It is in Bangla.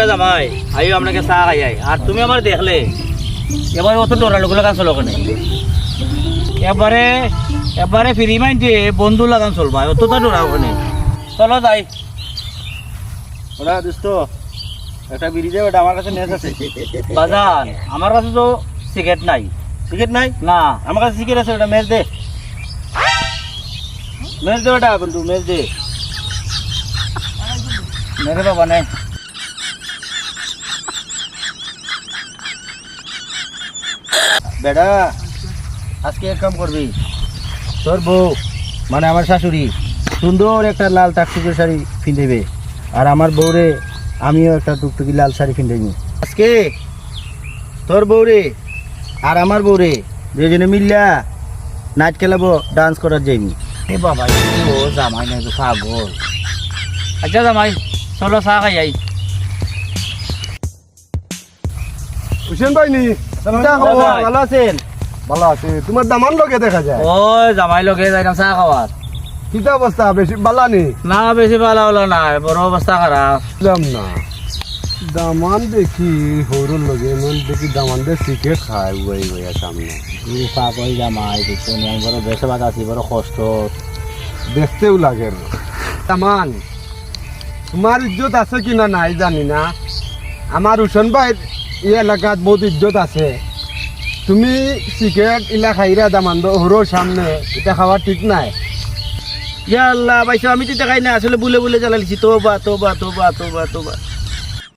বেটা জামাই। আইও আপনাকে চা খাই আই। আর তুমি আমার দেখলে। এবার অত ডরার লোক লাগান চলো ওখানে এবারে এবারে ফিরি মাইন্ডে বন্ধু লাগান চলবা। অত তো ডরা ওখানে চলো যাই। ওরা দোস্ত একটা বিড়ি দেবে আমার কাছে নেট আছে বাজান আমার কাছে তো সিগারেট নাই। সিগারেট নাই? না। আমার কাছে সিগারেট আছে ওটা মেজ দে। মেজ দে ওটা বন্ধু মেজ দে। মেরে বাবা নাই বেটা, আজকে এক কাম করবি। তোর বউ মানে আমার শাশুড়ি, সুন্দর একটা লাল টাকটুকি শাড়ি পিঁধেবে আর আমার বউরে, আমিও একটা টুকটুকি লাল শাড়ি পিঁধেছি আজকে তোর বউরে আর আমার বউরে দুজনে মিল্লা নাচ খেলাবো ডান্স করার যাইনি এ বাবা ও জামাই নাই তো পাগল। আচ্ছা জামাই, চলো চা খাই হুসেন ভাই নি? ভালো আছেন? ভালো আছে। তোমার দামান লগে দেখা যায়? ও জামাই লগে যাইলাম চা খাওয়ার কিতা অবস্থা? বেশি বালা নি? না বেশি ভালো হলো না বড় অবস্থা খারাপ। বুঝলাম না। দামান দেখি হরুর লগে দেখি দামান দে সিগারেট খায় উই উই সামনে। পাগল জামাই দেখছ আমি বড় বেসবাদ আছি বড় কষ্ট। দেখতেও লাগে দামান তোমার ইজ্জত আছে কি না নাই জানি না। আমার হুসেন ভাই এই এলাকাত বহুত ইজ্জত আছে। তুমি সিগারেট ইলা খাইরা দামান হরোর সামনে, এটা খাওয়া ঠিক নাই। ইয়া আল্লাহ পাইছো, আমি তো দেখাই না আসলে বুলে বুলে জ্বালাইছি তো বা তো বা তো বা তো বা তোবা তোবা।